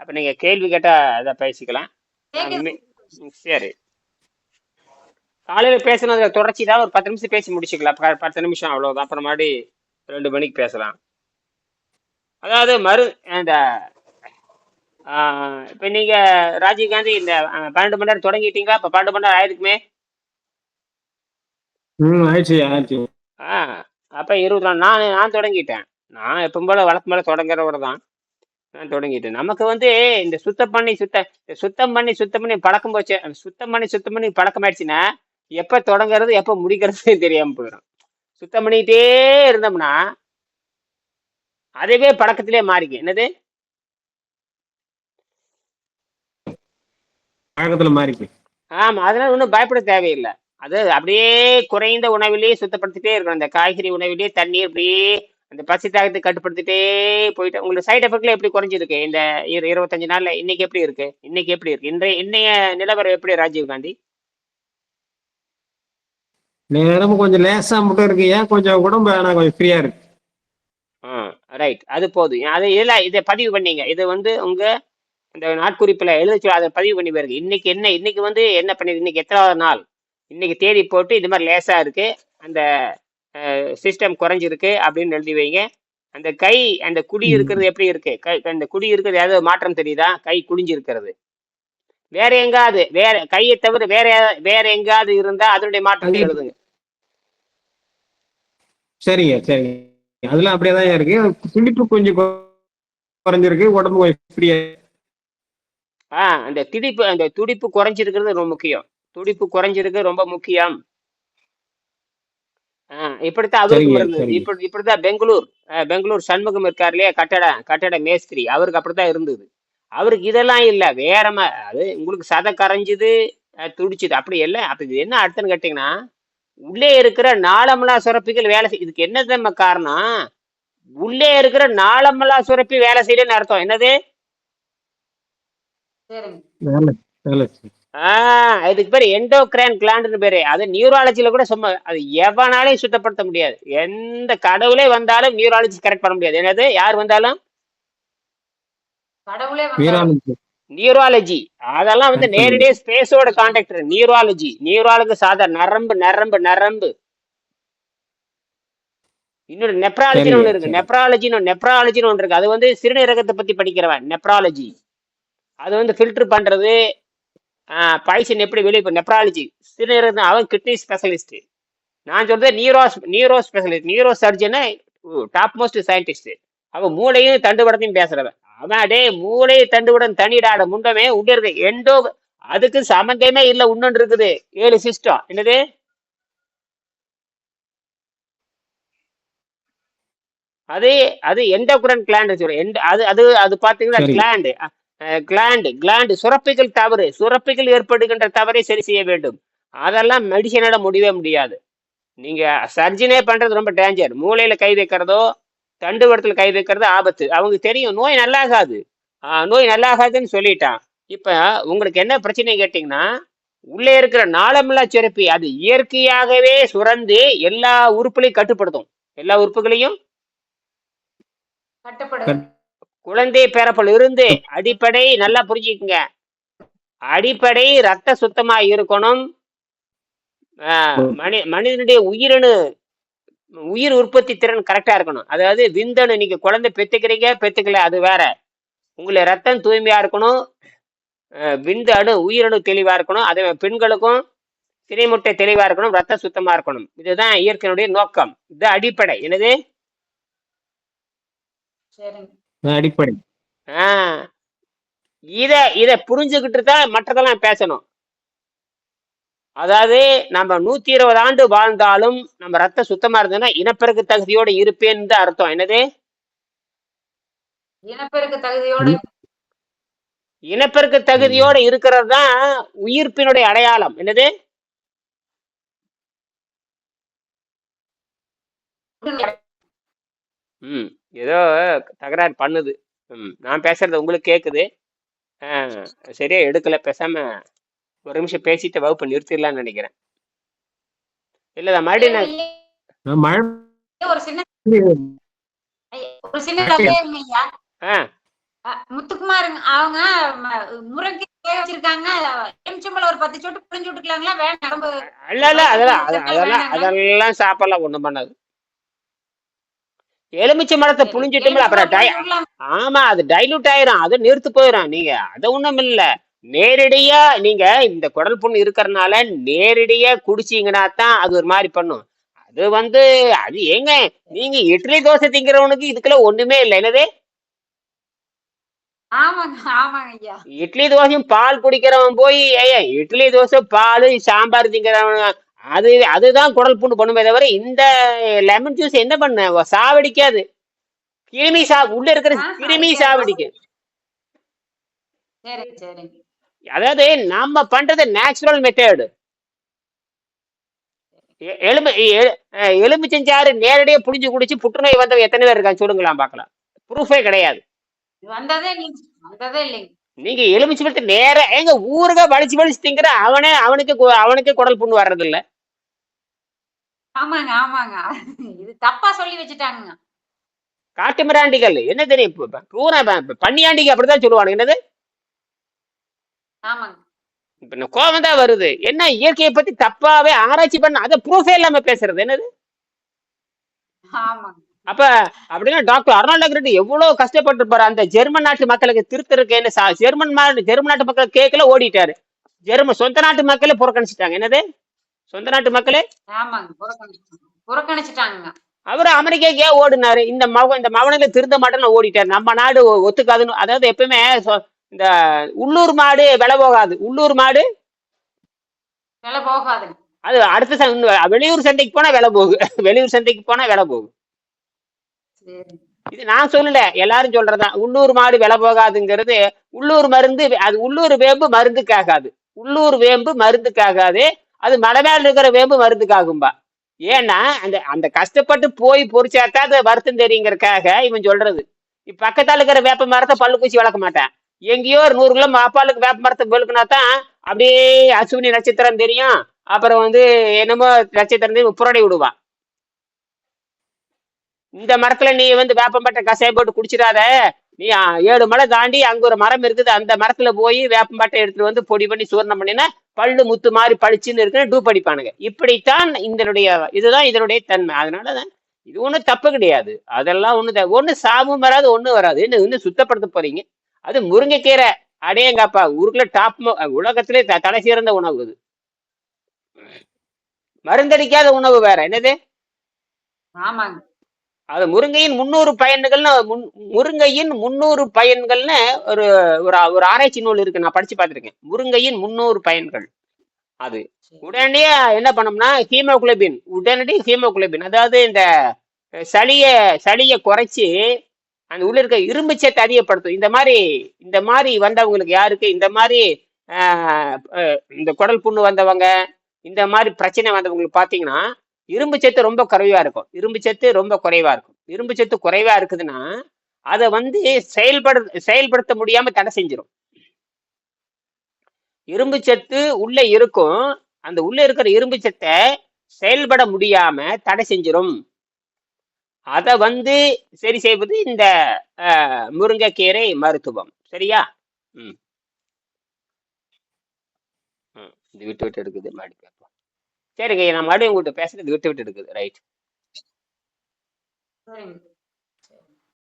அப்ப நீங்க கேள்வி கேட்டா அதை பேசிக்கலாம். சரி. காலையில பேசுனது தொடர்ச்சி தான் ஒரு பத்து நிமிஷம் பேசி முடிச்சுக்கலாம். ப- பத்து நிமிஷம் அவ்வளவுதான். அப்புறம் மறுபடி ரெண்டு மணிக்கு பேசலாம். அதாவது மறு இந்த இப்ப நீங்க ராஜீவ் காந்தி இந்த பன்னெண்டு மணி நேரம் தொடங்கிட்டீங்களா? இப்ப பன்னெண்டு மணி நேரம் ஆயிருக்குமே? ம் ஆயிடுச்சு ஆ அப்ப இருபது நாள் நான் நான் தொடங்கிட்டேன். நான் எப்பவும் போல வழக்கு மேல தொடங்குறவர் தான் நான் தொடங்கிட்டேன். நமக்கு வந்து இந்த சுத்தம் பண்ணி சுத்த இந்த சுத்தம் பண்ணி சுத்தம் பண்ணி பழக்கம் போச்சு. சுத்தம் பண்ணி சுத்தம் பண்ணி பழக்கம் ஆயிடுச்சுன்னா எப்ப தொடங்குறது எப்ப முடிக்கிறது தெரியாம போயிடும். சுத்தம் பண்ணிக்கிட்டே இருந்தோம்னா அதுவே பழக்கத்திலே மாறிக்கும். என்னது? பழக்கத்துல மாறிக்கு ஆமா அதனால ஒன்றும் பயப்பட தேவையில்லை. அது அப்படியே குறைந்த உணவிலேயே சுத்தப்படுத்திட்டே இருக்கணும். அந்த காய்கறி உணவிலேயே தண்ணீர் அப்படியே அந்த பசி தாகத்தை கட்டுப்படுத்திட்டே போயிட்டு உங்களுக்கு சைடு எஃபெக்ட்ல எப்படி குறைஞ்சிருக்கு? இந்த இரு இருபத்தஞ்சு நாள்ல இன்னைக்கு எப்படி இருக்கு? இன்னைக்கு எப்படி இருக்கு? இன்றைய இன்னைய நிலவரம் எப்படி ராஜீவ் காந்தி? நேரம் கொஞ்சம் லேசா மட்டும் இருக்கு. ஏன்? கொஞ்சம் உடம்பு ஆனா கொஞ்சம் ஃப்ரீயா இருக்கு. ரைட் அது போதும். அது இதெல்லாம் இதை பதிவு பண்ணீங்க. இது வந்து உங்க இந்த நாட்குறிப்பில் எழுத அதை பதிவு பண்ணி பாருங்க. இன்னைக்கு என்ன இன்னைக்கு வந்து என்ன பண்ணி இன்னைக்கு எத்தனாவது நாள்? இன்னைக்கு தேதி போட்டு இது மாதிரி லேசா இருக்கு. அந்த சிஸ்டம் குறைஞ்சிருக்கு அப்படின்னு எழுதி வைங்க. அந்த கை அந்த குடி. இருக்கிறது எப்படி இருக்கு? கை அந்த குடி இருக்கிறது ஏதாவது மாற்றம் தெரியுதா? கை குடிஞ்சு இருக்கிறது வேற எங்காவது வேற கையை தவிர வேற வேற எங்காவது இருந்தா அதனுடைய அங்கே- எழுதுங்க. சரிங்க சரிங்க. அதெல்லாம் அப்படியே தான் இருக்கு. துடிப்பு கொஞ்சம் குறைஞ்சிருக்கு. உடம்பு ஃப்ரீயா ஆ அந்த திடிப்பு அந்த துடிப்பு குறைஞ்சிருக்கிறது ரொம்ப முக்கியம். துடிப்பு குறைஞ்சிருக்கு ரொம்ப முக்கியம். இப்படித்தான் அவருக்கும் சரிங்க, இருந்தது சரிங்க. இப்படி இப்படித்தான் பெங்களூர் பெங்களூர் சண்முகம் இருக்கார் இல்லையா? கட்டட கட்டட மேஸ்திரி. அவருக்கு அப்படித்தான் இருந்தது. அவருக்கு இதெல்லாம் இல்ல. வேற அது உங்களுக்கு சதை கரைஞ்சுது துடிச்சுது. அப்படி இல்லை. அப்ப இது என்ன அர்த்தம்னு கேட்டீங்கன்னா உள்ளே இருக்கிற நாளமலா சுரப்பிகள் வேலை செய் இதுக்கு என்ன நம்ம காரணம்? உள்ளே இருக்கிற நாளமலா சுரப்பி வேலை செய்யலன்னு அர்த்தம். என்னது? ஆஹ் இதுக்கு பேர் எண்டோக்ரைன் கிளாண்டுன்னு பேரு. அது நியூராலஜில கூட சும்மா அது எவனாலையும் சுத்தப்படுத்த முடியாது. எந்த கடவுளே வந்தாலும் நியூராலஜி கரெக்ட் பண்ண முடியாது. என்னது? யார் வந்தாலும்? நியூராலஜி அதெல்லாம் வந்து. நேரடியாக ஸ்பேஸோட கான்டாக்ட் நியூராலஜி நியூராலஜி சாதா நரம்பு நரம்பு நரம்பு. இன்னொரு நெப்ராலஜின்னு ஒன்று இருக்கு. நெப்ராலஜின்னு நெப்ராலஜின்னு ஒன்று இருக்கு. அது வந்து சிறுநீரகத்தை பத்தி படிக்கிறவன். நெப்ராலஜி அது வந்து ஃபில்டர் பண்றது பாய்சன் எப்படி வெளியே இப்போ நெப்ராலஜி சிறுநீரகம் அவன் கிட்னி ஸ்பெஷலிஸ்ட் நான் சொல்றது நியூரோ நியூரோ ஸ்பெஷலிஸ்ட் நியூரோ சர்ஜனை டாப் மோஸ்ட் சயின்டிஸ்ட் அவன் மூளையும் தண்டுவடத்தையும் பேசுறவன். அவன் அடே மூளை தண்டுவடம் தனிடாட முண்டமே இருக்கு. எண்டோ அதுக்கு சம்மந்தமே இல்ல இன்னொன்று இருக்குது. ஏழு சிஸ்டம் என்னது? அது அது எண்டோக்ரன் கிளாண்ட் சொல்றேன். அது அது அது பாத்தீங்கன்னா சரி. கிளாண்டு கிளாண்டு கிளாண்டு சுரப்பிகள் தவறு. சுரப்பிகள் ஏற்படுகின்ற தவறை சரி செய்ய வேண்டும். அதெல்லாம் மெடிசனோட முடியவே முடியாது. நீங்க சர்ஜனே பண்றது ரொம்ப டேஞ்சர் மூளையில கை வைக்கிறதோ தண்டுவடத்துல கை வைக்கிறது ஆபத்து. அவங்க தெரியும் நோய் நல்லாகாது. ஆஹ் நோய் நல்லாகாதுன்னு சொல்லிட்டான். இப்ப உங்களுக்கு என்ன பிரச்சனை கேட்டீங்கன்னா உள்ளே இருக்கிற நாளமில்லா சுரப்பி அது இயற்கையாகவே சுரந்து எல்லா உறுப்புகளையும் கட்டுப்படுத்தும். எல்லா உறுப்புகளையும்? கட்டுப்படுது குழந்தை பிறப்பில் இருந்து அடிப்படை நல்லா புரிஞ்சுக்குங்க. அடிப்படை ரத்த சுத்தமா இருக்கணும். ஆஹ் மனி மனிதனுடைய உயிரணு உயிர் உற்பத்தி திறன் கரெக்டா இருக்கணும். அதாவது விந்தணு நீங்க குழந்தை பெத்துக்கிறீங்க பெத்துக்கல அது வேற. உங்களை ரத்தம் தூய்மையா இருக்கணும். ஆஹ் விந்து அணு உயிரணு தெளிவா இருக்கணும். அதே பெண்களுக்கும் திரைமுட்டை தெளிவா இருக்கணும் ரத்தம் சுத்தமா இருக்கணும். இதுதான் இயற்கையினுடைய நோக்கம். இது அடிப்படை. என்னது? சரிங்க. அடிப்படை. ஆஹ் இத இத புரிஞ்சுக்கிட்டு தான் மற்றதெல்லாம் பேசணும். அதாவது நம்ம நூத்தி இருபது ஆண்டு வாழ்ந்தாலும் நம்ம ரத்தம் சுத்தமா இருந்ததுன்னா இனப்பெருக்க தகுதியோட இருப்பேன்னு தான் அர்த்தம். என்னது? இனப்பெருக்க தகுதியோட இனப்பெருக்க தகுதியோட இருக்கிறது தான் உயிர்ப்பினுடைய அடையாளம். என்னது? ம். ஏதோ தகராறு பண்ணுது. ம் நான் பேசுறது உங்களுக்கு கேக்குது. ஆஹ் சரியா எடுக்கல பேசாம ஒரு நிமிஷம் பேசிட்டு வகுப்பு நிறுத்திடலாம்னு நினைக்கிறேன். இல்லதான் மறுபடியும் நான் நான் மழை ஒரு சின்ன ஒரு சின்ன தப்பே இருங்க ஐயா. ஆ. அஹ், முத்துக்குமாருங்க அவங்க ம- முருங்கை வேக வச்சிருக்காங்க. எலுமிச்சம்பழம் ஒரு பத்து சொட்டு புளிஞ்சு விட்டுக்கலாங்களா? வேண்டாம் அதெல்லாம் அதெல்லாம்? அதெல்லாம் சாப்பிடலாம் ஒண்ணும் பண்ணாது. எலுமிச்சை மரத்தை சரி, புளிஞ்சிட்டோம்ல அப்புறம் டை. ஆமா அது டைலூட் ஆயிரும். அது நிறுத்து போயிடும் நீங்க. அது ஒண்ணும் இல்ல. நேரடியா நீங்க இந்த குடல் புண்ணு இருக்கறனால நேரடியா குடிச்சீங்கன்னா தான் அது ஒரு மாதிரி பண்ணும். அது வந்து அது ஏங்க நீங்க இட்லி தோசை திங்கிறவனுக்கு இதுக்கெல்லாம் ஒண்ணுமே இல்லை. என்னது? இட்லி தோசையும் பால் குடிக்கிறவன் போய் ஏய் இட்லி தோசை பால் சாம்பார் திங்கிறவன் அது அதுதான் குடல் புண்ணு பண்ணுமே தவிர இந்த லெமன் ஜூஸ் என்ன பண்ண? சாவடிக்காது. கிருமி சா உள்ள இருக்கிற கிருமி. சாவடிக்கும் அதாவது நம்ம பண்றது நேச்சுரல் மெத்தேடு எலும்பு எலுமிச்சஞ்சாறு நேரடியா புளிஞ்சு குடிச்சு புற்றுநோய் வந்தவங்க எத்தனை பேர் இருக்காங்க? சொல்லுங்களேன் பார்க்கலாம். ப்ரூஃபே கிடையாது. வந்ததே இல்லைங்க. நீங்க எலுமிச்சை பழத்தை நேர எங்க ஊருக வலிச்சு வலிச்சு திங்கிற அவனே அவனுக்கு அவனுக்கு குடல் புண்ணு வர்றது இல்ல ஆமாங்க ஆமாங்க. இது தப்பா சொல்லி வச்சுட்டாங்க காட்டு மிராண்டிகள். என்ன தெரியும் இப்ப- இப்ப பூரா ப- ப- பன்னியாண்டிக்கு அப்படிதான் சொல்லுவானுங்க. என்னது? ஆமாங்க. இப்ப இந்த கோபம் தான் வருது. என்ன இயற்கையை பத்தி தப்பாவே ஆராய்ச்சி பண்ண அதை ப்ரூஃபே இல்லாம பேசுறது. என்னது? ஆமாங்க. அப்ப அப்படின்னா டாக்டர் அர்னால்ட் ரெட்டி எவ்வளவு கஷ்டப்பட்டிருப்பாரு? அந்த ஜெர்மன் நாட்டு மக்களுக்கு திருத்தருக்கேன்னு ஜெர்மன் ஜெர்மன் நாட்டு மக்கள் கேட்கல ஓடிட்டாரு. ஜெர்மன் சொந்த நாட்டு மக்களே புறக்கணிச்சிட்டாங்க. என்னது? சொந்த நாட்டு மக்களே? புறக்கணிச்சுட்டாங்க. அவர் அமெரிக்காக்கே ஓடினாரு. இந்த மக இந்த மகனில திருந்த மாட்டேன்னு ஓடிட்டாரு. நம்ம நாடு ஒத்துக்காதுன்னு அதாவது எப்பவுமே சொ- இந்த உள்ளூர் மாடு விலை போகாது. உள்ளூர் மாடு? விலை போகாதுங்க. அது அடுத்த வெளியூர் சந்தைக்கு போனா விலை போகும் வெளியூர் சந்தைக்கு போனா விலை போகும் இது நான் சொல்லல எல்லாரும் சொல்றதுதான் உள்ளூர் மாடு விலை போகாதுங்கிறது உள்ளூர் மருந்து அது உள்ளூர் வேம்பு மருந்துக்காகாது உள்ளூர் வேம்பு மருந்துக்காகாது அது மலை மேல இருக்கிற வேம்பு மருந்துக்காகும்பா. ஏன்னா அந்த அந்த கஷ்டப்பட்டு போய் பொறிச்சாத்தான் அது வருத்தம் தெரியுங்கிறக்காக இவன் சொல்றது. இப்ப பக்கத்தால இருக்கிற வேப்ப மரத்தை பல்லு பூச்சி வளர்க்க மாட்டேன். எங்கேயோ ஒரு நூறு கிலோ மாப்பாளுக்கு வேப்ப மரத்தை வெளுக்குனா தான் அப்படியே அசுவினி நட்சத்திரம் தெரியும். அப்புறம் வந்து என்னமோ நட்சத்திரம் தெரியும் புரடை விடுவான். இந்த மரத்துல நீ வந்து வேப்பம்பட்டை கசாயம் போட்டு குடிச்சிடாத. நீ ஏழு மலை தாண்டி அங்க ஒரு மரம் இருக்குது. அந்த மரத்துல போய் வேப்பம்பட்டை எடுத்துட்டு வந்து பொடி பண்ணி சூர்ணம் பண்ணினா பல்லு முத்து மாதிரி பளிச்சுன்னு இருக்குன்னு டூப் அடிப்பானுங்க இப்படித்தான் இதனுடைய இதுதான் இதனுடைய தன்மை. அதனாலதான் இது ஒன்றும் தப்பு கிடையாது. அதெல்லாம் ஒண்ணு ஒண்ணு சாபம் வராது ஒண்ணு வராது. என்ன இன்னும் சுத்தப்படுத்த போறீங்க? அது முருங்கைக்கீரை அடேங்கப்பா ஊருக்குள்ள டாப் உலகத்திலே த- தலை சிறந்த உணவு அது. மருந்தடிக்காத உணவு வேற. என்னது? ஆமாங்க. அது முருங்கையின் முன்னூறு பயன்கள்னு முன்- முருங்கையின் முன்னூறு பயன்கள்னு ஒரு ஒரு ஒரு ஆராய்ச்சி நூல் இருக்கு. நான் படிச்சு பார்த்திருக்கேன். முருங்கையின் முன்னூறு பயன்கள். அது. உடனடியா என்ன பண்ணோம்னா ஹீமோகுளோபின். உடனடி ஹீமோகுளோபின். அதாவது இந்த சளிய சளிய குறைச்சி அந்த உள்ள இருக்க இரும்பு சத்தை அதிகப்படுத்தும். இந்த மாதிரி இந்த மாதிரி வந்தவங்களுக்கு யாருக்கு? இந்த மாதிரி இந்த குடல் புண்ணு வந்தவங்க இந்த மாதிரி பிரச்சனை வந்தவங்களுக்கு பாத்தீங்கன்னா இரும்பு சத்து ரொம்ப குறைவா இருக்கும். இரும்பு சத்து ரொம்ப குறைவா இருக்கும். இரும்பு சத்து குறைவா இருக்குதுன்னா அதை வந்து செயல்படு செயல்படுத்த முடியாம தடை செஞ்சிடும் இரும்பு சத்து உள்ள இருக்கும். அந்த உள்ள இருக்கிற இரும்பு சத்தை செயல்பட முடியாம தடை செஞ்சிடும் அதை வந்து சரி செய்வது இந்த முருங்கைக்கீரை மருத்துவம். சரியா? ம். இது விட்டு விட்டு எடுக்குது மாடிக்க சரிங்க நான் மறுபடியும் உங்கள்கிட்ட பேசுறது விட்டு விட்டு இருக்குது ரைட் சரிங்க.